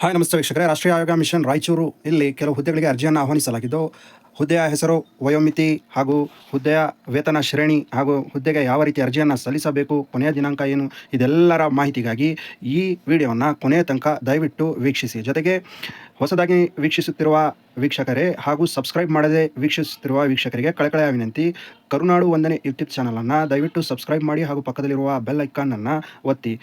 Hi, ನಮಸ್ತೆ ವೀಕ್ಷಕರೇ. ರಾಷ್ಟ್ರೀಯ ಆಯೋಗ ಮಿಷನ್ ರಾಯಚೂರು ಇಲ್ಲಿ ಕೆಲವು ಹುದ್ದೆಗಳಿಗೆ ಅರ್ಜಿಯನ್ನು ಆಹ್ವಾನಿಸಲಾಗಿದ್ದು, ಹುದ್ದೆಯ ಹೆಸರು, ವಯೋಮಿತಿ ಹಾಗೂ ಹುದ್ದೆಯ ವೇತನ ಶ್ರೇಣಿ ಹಾಗೂ ಹುದ್ದೆಗೆ ಯಾವ ರೀತಿ ಅರ್ಜಿಯನ್ನು ಸಲ್ಲಿಸಬೇಕು, ಕೊನೆಯ ದಿನಾಂಕ ಏನು, ಇದೆಲ್ಲರ ಮಾಹಿತಿಗಾಗಿ ಈ ವಿಡಿಯೋವನ್ನು ಕೊನೆಯ ತನಕ ದಯವಿಟ್ಟು ವೀಕ್ಷಿಸಿ. ಜೊತೆಗೆ ಹೊಸದಾಗಿ ವೀಕ್ಷಿಸುತ್ತಿರುವ ವೀಕ್ಷಕರೇ ಹಾಗೂ ಸಬ್ಸ್ಕ್ರೈಬ್ ಮಾಡದೆ ವೀಕ್ಷಿಸುತ್ತಿರುವ ವೀಕ್ಷಕರಿಗೆ ಕಳಕಳೆಯ ವಿನಂತಿ. ಕರುನಾಡು ಒಂದನೇ ಯೂಟ್ಯೂಬ್ ಚಾನಲನ್ನು ದಯವಿಟ್ಟು ಸಬ್ಸ್ಕ್ರೈಬ್ ಮಾಡಿ ಹಾಗೂ ಪಕ್ಕದಲ್ಲಿರುವ ಬೆಲ್ ಐಕಾನನ್ನು ಒತ್ತಿ.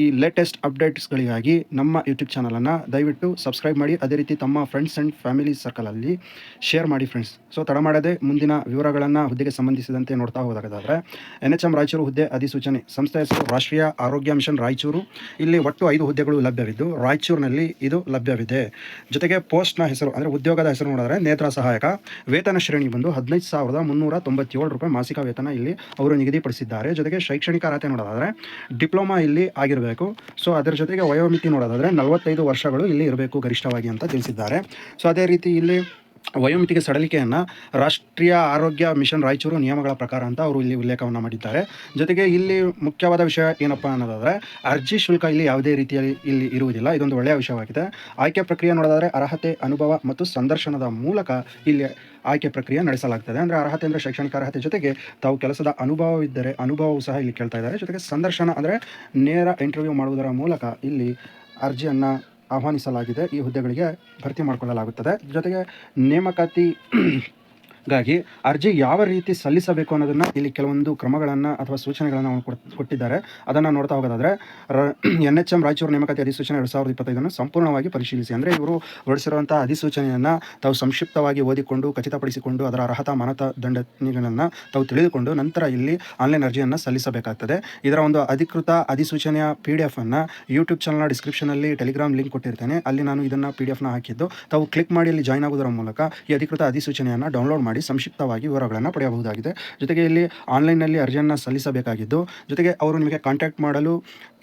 ಈ ಲೇಟೆಸ್ಟ್ ಅಪ್ಡೇಟ್ಸ್ಗಳಿಗಾಗಿ ನಮ್ಮ ಯೂಟ್ಯೂಬ್ ಚಾನಲನ್ನು ದಯವಿಟ್ಟು ಸಬ್ಸ್ಕ್ರೈಬ್ ಮಾಡಿ, ಅದೇ ರೀತಿ ತಮ್ಮ ಫ್ರೆಂಡ್ಸ್ ಆ್ಯಂಡ್ ಫ್ಯಾಮಿಲಿ ಸರ್ಕಲಲ್ಲಿ ಶೇರ್ ಮಾಡಿ ಫ್ರೆಂಡ್ಸ್ ಸೊ ತಡ ಮಾಡದೆ ಮುಂದಿನ ವಿವರಗಳನ್ನು ಹುದ್ದೆಗೆ ಸಂಬಂಧಿಸಿದಂತೆ ನೋಡ್ತಾ ಹೋದಾಗದಾದರೆ ಎನ್ ಎಚ್ ಎಂ ರಾಯಚೂರು ಹುದ್ದೆ ಅಧಿಸೂಚನೆ ಸಂಸ್ಥೆ ಹೆಸರು ರಾಷ್ಟ್ರೀಯ ಆರೋಗ್ಯ ಮಿಷನ್ ರಾಯಚೂರು. ಇಲ್ಲಿ ಒಟ್ಟು ಐದು ಹುದ್ದೆಗಳು ಲಭ್ಯವಿದ್ದು, ರಾಯಚೂರಿನಲ್ಲಿ ಇದು ಲಭ್ಯವಿದೆ. ಜೊತೆಗೆ ಪೋಸ್ಟ್ನ ಹೆಸರು, ಅಂದರೆ ಉದ್ಯೋಗದ ಹೆಸರು ನೋಡಿದ್ರೆ ನೇತ್ರ ಸಹಾಯಕ. ವೇತನ ಶ್ರೇಣಿ ಬಂದು ಹದಿನೈದು ಸಾವಿರದ ಮುನ್ನೂರ ತೊಂಬತ್ತೇಳು ರೂಪಾಯಿ ಮಾಸಿಕ ವೇತನ ಇಲ್ಲಿ ಅವರು ನಿಗದಿಪಡಿಸಿದ್ದಾರೆ. ಜೊತೆಗೆ ಶೈಕ್ಷಣಿಕ ಅರ್ಹತೆ ನೋಡೋದಾದರೆ ಡಿಪ್ಲೊಮಾ ಇಲ್ಲಿ ಆಗಿರಬೇಕು. ಸೊ ಅದರ ಜೊತೆಗೆ ವಯೋಮಿತಿ ನೋಡೋದಾದರೆ ನಲವತ್ತೈದು ವರ್ಷಗಳು ಇಲ್ಲಿ ಇರಬೇಕು ಗರಿಷ್ಠವಾಗಿ ಅಂತ ತಿಳಿಸಿದ್ದಾರೆ. ಸೊ ಅದೇ ರೀತಿ ಇಲ್ಲಿ ವಯೋಮಿತಿಗೆ ಸಡಲಿಕೆಯನ್ನು ರಾಷ್ಟ್ರೀಯ ಆರೋಗ್ಯ ಮಿಷನ್ ರಾಯಚೂರು ನಿಯಮಗಳ ಪ್ರಕಾರ ಅಂತ ಅವರು ಇಲ್ಲಿ ಉಲ್ಲೇಖವನ್ನು ಮಾಡಿದ್ದಾರೆ. ಜೊತೆಗೆ ಇಲ್ಲಿ ಮುಖ್ಯವಾದ ವಿಷಯ ಏನಪ್ಪ ಅನ್ನೋದಾದರೆ, ಅರ್ಜಿ ಶುಲ್ಕ ಇಲ್ಲಿ ಯಾವುದೇ ರೀತಿಯಲ್ಲಿ ಇಲ್ಲಿ ಇರುವುದಿಲ್ಲ. ಇದೊಂದು ಒಳ್ಳೆಯ ವಿಷಯವಾಗಿದೆ. ಆಯ್ಕೆ ಪ್ರಕ್ರಿಯೆ ನೋಡೋದಾದರೆ ಅರ್ಹತೆ, ಅನುಭವ ಮತ್ತು ಸಂದರ್ಶನದ ಮೂಲಕ ಇಲ್ಲಿ ಆಯ್ಕೆ ಪ್ರಕ್ರಿಯೆ ನಡೆಸಲಾಗ್ತದೆ. ಅಂದರೆ ಅರ್ಹತೆ ಅಂದರೆ ಶೈಕ್ಷಣಿಕ ಅರ್ಹತೆ ಜೊತೆಗೆ ತಾವು ಕೆಲಸದ ಅನುಭವವಿದ್ದರೆ ಅನುಭವವು ಸಹ ಇಲ್ಲಿ ಕೇಳ್ತಾ ಇದ್ದಾರೆ. ಜೊತೆಗೆ ಸಂದರ್ಶನ ಅಂದರೆ ನೇರ ಇಂಟರ್ವ್ಯೂ ಮಾಡುವುದರ ಮೂಲಕ ಇಲ್ಲಿ ಅರ್ಜಿಯನ್ನು ಆಹ್ವಾನಿಸಲಾಗಿದೆ. ಈ ಹುದ್ದೆಗಳಿಗೆ ಭರ್ತಿ ಮಾಡಿಕೊಳ್ಳಲಾಗುತ್ತದೆ. ಜೊತೆಗೆ ನೇಮಕಾತಿ ಗಾಗಿ ಅರ್ಜಿ ಯಾವ ರೀತಿ ಸಲ್ಲಿಸಬೇಕು ಅನ್ನೋದನ್ನು ಇಲ್ಲಿ ಕೆಲವೊಂದು ಕ್ರಮಗಳನ್ನು ಅಥವಾ ಸೂಚನೆಗಳನ್ನು ಅವನು ಕೊಟ್ಟಿದ್ದಾರೆ. ಅದನ್ನು ನೋಡ್ತಾ ಹೋಗೋದಾದರೆ ಎನ್ ಎಚ್ ಎಂ ರಾಯಚೂರು ನೇಮಕಾತಿ ಅಧಿಸೂಚನೆ ಎರಡು ಸಾವಿರದ ಇಪ್ಪತ್ತೈದನ್ನು ಸಂಪೂರ್ಣವಾಗಿ ಪರಿಶೀಲಿಸಿ. ಅಂದರೆ ಇವರು ಹೊರಡಿಸಿರುವಂಥ ಅಧಿಸೂಚನೆಯನ್ನು ತಾವು ಸಂಕ್ಷಿಪ್ತವಾಗಿ ಓದಿಕೊಂಡು, ಖಚಿತಪಡಿಸಿಕೊಂಡು, ಅದರ ಅರ್ಹತಾ ಮಾನದಂಡನೆಗಳನ್ನು ತಾವು ತಿಳಿದುಕೊಂಡು ನಂತರ ಇಲ್ಲಿ ಆನ್ಲೈನ್ ಅರ್ಜಿಯನ್ನು ಸಲ್ಲಿಸಬೇಕಾಗ್ತದೆ. ಇದರ ಒಂದು ಅಧಿಕೃತ ಅಧಿಸೂಚನೆಯ ಪಿ ಡಿ ಎಫನ್ನು ಯೂಟ್ಯೂಬ್ ಚಾನಲ್ನ ಡಿಸ್ಕ್ರಿಪ್ಷನಲ್ಲಿ ಟೆಲಿಗ್ರಾಮ್ ಲಿಂಕ್ ಕೊಟ್ಟಿರ್ತೇನೆ. ಅಲ್ಲಿ ನಾನು ಇದನ್ನು ಪಿ ಡಿ ಎಫ್ನ ಹಾಕಿದ್ದು, ತಾವು ಕ್ಲಿಕ್ ಮಾಡಿ ಅಲ್ಲಿ ಜಾಯ್ನ್ ಆಗೋದರ ಮೂಲಕ ಈ ಅಧಿಕೃತ ಅಧಿಸೂಚನೆಯನ್ನು ಡೌನ್ಲೋಡ್ ಮಾಡಿ ಸಂಕ್ಷಿಪ್ತವಾಗಿ ವಿವರಗಳನ್ನು ಪಡೆಯಬಹುದಾಗಿದೆ. ಜೊತೆಗೆ ಇಲ್ಲಿ ಆನ್ಲೈನ್ನಲ್ಲಿ ಅರ್ಜಿಯನ್ನು ಸಲ್ಲಿಸಬೇಕಾಗಿದ್ದು, ಜೊತೆಗೆ ಅವರು ನಿಮಗೆ ಕಾಂಟ್ಯಾಕ್ಟ್ ಮಾಡಲು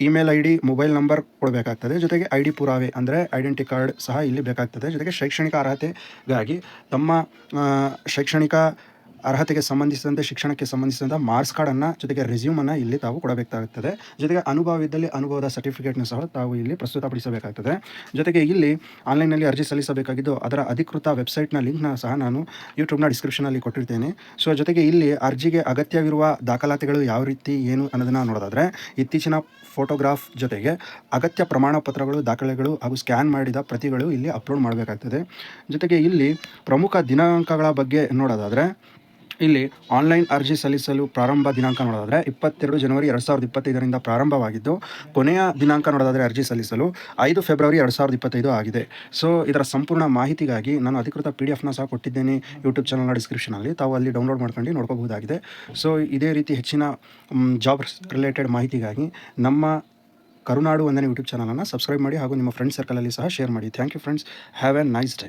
email I D mobile number ಕೊಡಬೇಕಾಗ್ತದೆ. ಜೊತೆಗೆ ಐ ಡಿ ಪುರಾವೆ ಅಂದರೆ ಐಡೆಂಟಿ ಕಾರ್ಡ್ ಸಹ ಇಲ್ಲಿ ಬೇಕಾಗ್ತದೆ. ಜೊತೆಗೆ ಶೈಕ್ಷಣಿಕ ಅರ್ಹತೆಗಾಗಿ ತಮ್ಮ ಶೈಕ್ಷಣಿಕ ಅರ್ಹತೆಗೆ ಸಂಬಂಧಿಸಿದಂತೆ, ಶಿಕ್ಷಣಕ್ಕೆ ಸಂಬಂಧಿಸಿದಂಥ ಮಾರ್ಕ್ಸ್ ಕಾರ್ಡನ್ನು ಜೊತೆಗೆ ರೆಸ್ಯೂಮನ್ನು ಇಲ್ಲಿ ತಾವು ಕೊಡಬೇಕಾಗುತ್ತದೆ ಜೊತೆಗೆ ಅನುಭವ ಇದ್ದಲ್ಲಿ ಅನುಭವದ ಸರ್ಟಿಫಿಕೇಟ್ನ ಸಹ ತಾವು ಇಲ್ಲಿ ಪ್ರಸ್ತುತಪಡಿಸಬೇಕಾಗ್ತದೆ. ಜೊತೆಗೆ ಇಲ್ಲಿ ಆನ್ಲೈನ್ನಲ್ಲಿ ಅರ್ಜಿ ಸಲ್ಲಿಸಬೇಕಾಗಿದ್ದು, ಅದರ ಅಧಿಕೃತ ವೆಬ್ಸೈಟ್ನ ಲಿಂಕ್ನ ಸಹ ನಾನು ಯೂಟ್ಯೂಬ್ನ ಡಿಸ್ಕ್ರಿಪ್ಷನಲ್ಲಿ ಕೊಟ್ಟಿರ್ತೇನೆ. ಸೊ ಜೊತೆಗೆ ಇಲ್ಲಿ ಅರ್ಜಿಗೆ ಅಗತ್ಯವಿರುವ ದಾಖಲಾತಿಗಳು ಯಾವ ರೀತಿ, ಏನು ಅನ್ನೋದನ್ನು ನೋಡೋದಾದರೆ, ಇತ್ತೀಚಿನ ಫೋಟೋಗ್ರಾಫ್ ಜೊತೆಗೆ ಅಗತ್ಯ ಪ್ರಮಾಣ ಪತ್ರಗಳು ದಾಖಲೆಗಳು ಹಾಗೂ ಸ್ಕ್ಯಾನ್ ಮಾಡಿದ ಪ್ರತಿಗಳು ಇಲ್ಲಿ ಅಪ್ಲೋಡ್ ಮಾಡಬೇಕಾಗ್ತದೆ. ಜೊತೆಗೆ ಇಲ್ಲಿ ಪ್ರಮುಖ ದಿನಾಂಕಗಳ ಬಗ್ಗೆ ನೋಡೋದಾದರೆ ಇಲ್ಲಿ ಆನ್ಲೈನ್ ಅರ್ಜಿ ಸಲ್ಲಿಸಲು ಪ್ರಾರಂಭ ದಿನಾಂಕ ನೋಡೋದಾದರೆ ಇಪ್ಪತ್ತೆರಡು ಜನವರಿ ಎರಡು ಸಾವಿರದ ಇಪ್ಪತ್ತೈದರಿಂದ ಪ್ರಾರಂಭವಾಗಿದ್ದು, ಕೊನೆಯ ದಿನಾಂಕ ನೋಡೋದಾದರೆ ಅರ್ಜಿ ಸಲ್ಲಿಸಲು ಐದು ಫೆಬ್ರವರಿ ಎರಡು ಸಾವಿರದ ಇಪ್ಪತ್ತೈದು ಆಗಿದೆ. ಸೊ ಇದರ ಸಂಪೂರ್ಣ ಮಾಹಿತಿಗಾಗಿ ನಾನು ಅಧಿಕೃತ ಪಿ ಡಿ ಎಫ್ನ ಸಹ ಕೊಟ್ಟಿದ್ದೇನೆ ಯೂಟ್ಯೂಬ್ ಚಾನಲ್ನ ಡಿಸ್ಕ್ರಿಪ್ಷನಲ್ಲಿ ತಾವು ಅಲ್ಲಿ ಡೌನ್ಲೋಡ್ ಮಾಡ್ಕೊಂಡು ನೋಡ್ಕೋಬಹುದಾಗಿದೆ. ಸೊ ಇದೇ ರೀತಿ ಹೆಚ್ಚಿನ ಜಾಬ್ ರಿಲೇಟೆಡ್ ಮಾಹಿತಿಗಾಗಿ ನಮ್ಮ ಕರುನಾಡು ಒಂದನೇ ಯೂಟ್ಯೂಬ್ ಚಾನಲನ್ನು ಸಬ್ಸ್ಕ್ರೈಬ್ ಮಾಡಿ ಹಾಗೂ ನಿಮ್ಮ ಫ್ರೆಂಡ್ ಸರ್ಕಲಲ್ಲಿ ಸಹ ಶೇರ್ ಮಾಡಿ. Thank you friends have a nice day